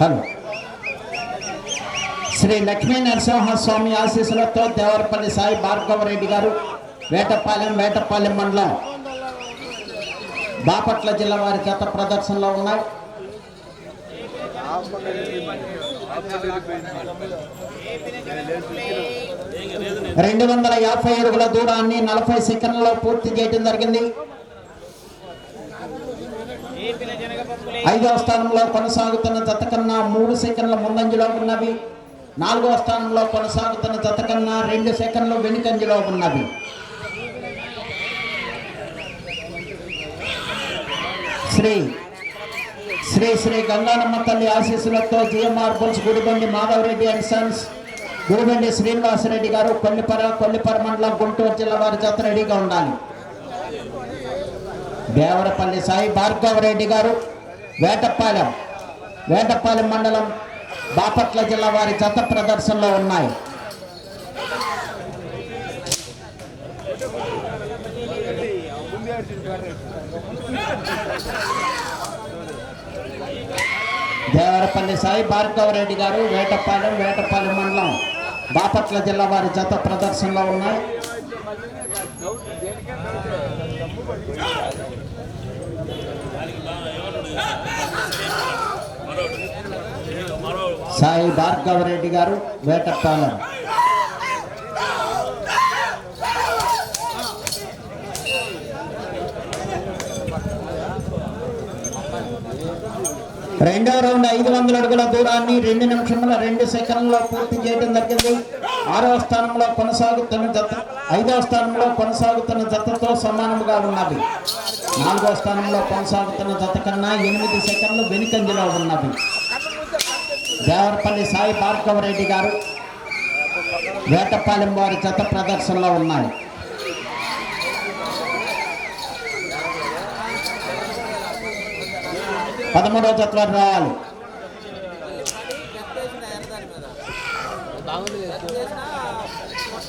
Hello. Shri Lakshmi Narasimhaswamy ఆశీస్సులతో దేవరపల్లి సాయి భార్గవరెడ్డి గారు వేటపాలెం వేటపాలెం మండలం బాపట్ల జిల్లా వారి గత ప్రదర్శనలో ఉన్నాయి రెండు వందల యాభై అడుగుల దూరాన్ని నలభై సెకండ్లలో పూర్తి చేయడం జరిగింది. ఐదవ స్థానంలో కొనసాగుతున్న జత కన్నా మూడు సెకండ్ల ముందంజలో ఉన్నవి. నాలుగవ స్థానంలో కొనసాగుతున్న జత కన్నా రెండు సెకండ్లు వెనుకంజలో ఉన్నవి. శ్రీ శ్రీ శ్రీ గంగానమ్మ తల్లి ఆశీస్సులతో GMR bulls Gudibandi Madhavareddy and sons Gudibandi Srinivasareddy garu Kollipara Kollipara మండలం గుంటూరు జిల్లా వారి జత రెడీగా ఉండాలి. దేవరపల్లి సాయి భార్గవరెడ్డి గారు వేటపాలెం వేటపాలెం మండలం బాపట్ల జిల్లా వారి జత ప్రదర్శనలో ఉన్నాయి. దేవరపల్లి సాయి భార్గవరెడ్డి గారు వేటపాలెం వేటపాలెం మండలం బాపట్ల జిల్లా వారి జత ప్రదర్శనలో ఉన్నాయి. సాయి భార్గవరెడ్డి గారు వేటపాలెం రెండవ రౌండ్ ఐదు వందల అడుగుల దూరాన్ని రెండు నిమిషముల రెండు సెకండ్లలో పూర్తి చేయడం జరిగింది. ఆరవ స్థానంలో కొనసాగుతున్న జత ఐదవ స్థానంలో కొనసాగుతున్న జతతో సమానముగా ఉన్నవి నాలుగవ స్థానంలో కొనసాగుతున్న జత కన్నా ఎనిమిది సెకండ్లు వెనుకంజలో ఉన్నవి దేవరపల్లి సాయి భార్గవరెడ్డి గారు వేటపాలెం వారి జత ప్రదర్శనలో ఉన్నాయి. పదమూడవ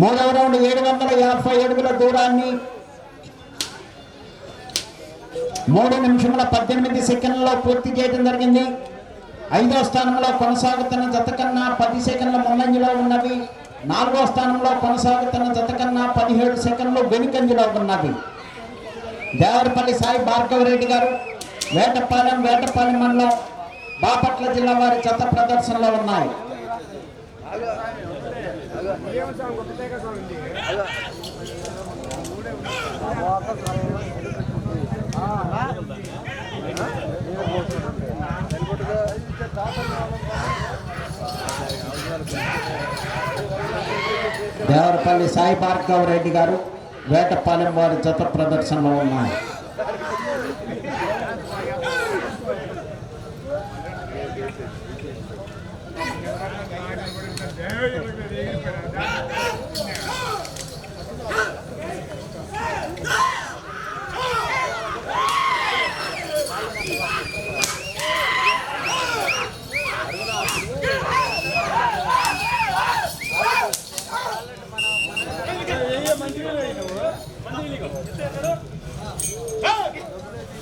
మూడవ రౌండ్ ఏడు వందల యాభై అడుగుల దూరాన్ని మూడు నిమిషముల పద్దెనిమిది సెకండ్లలో పూర్తి చేయడం జరిగింది. ఐదో స్థానంలో కొనసాగుతున్న జత కన్నా పది సెకండ్ల ముందంజలో ఉన్నవి. నాలుగో స్థానంలో కొనసాగుతున్న జత కన్నా పదిహేడు సెకండ్లు వెనుకంజలో ఉన్నవి. దేవరపల్లి సాయి భార్గవరెడ్డి గారు వేటపాలెం వేటపాలెం మండలం బాపట్ల జిల్లా వారి చెత్త ప్రదర్శనలో ఉన్నాయి. దేవరపల్లి సాయి భార్గవరెడ్డి గారు వేటపాలెం వారి జత ప్రదర్శనలో ఉన్నాయి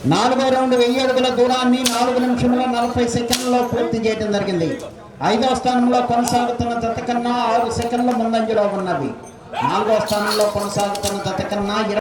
నాలుగో రౌండ్ వెయ్యి అడుగుల దూరాన్ని నాలుగు నిమిషంలో నలభై సెకండ్లలో పూర్తి చేయడం జరిగింది. ఐదో స్థానంలో కొనసాగుతున్న జత కన్నా ఆరు సెకండ్ల ముందంజలో ఉన్నది నాలుగో స్థానంలో కొనసాగుతున్న జత కన్నా ఇరవై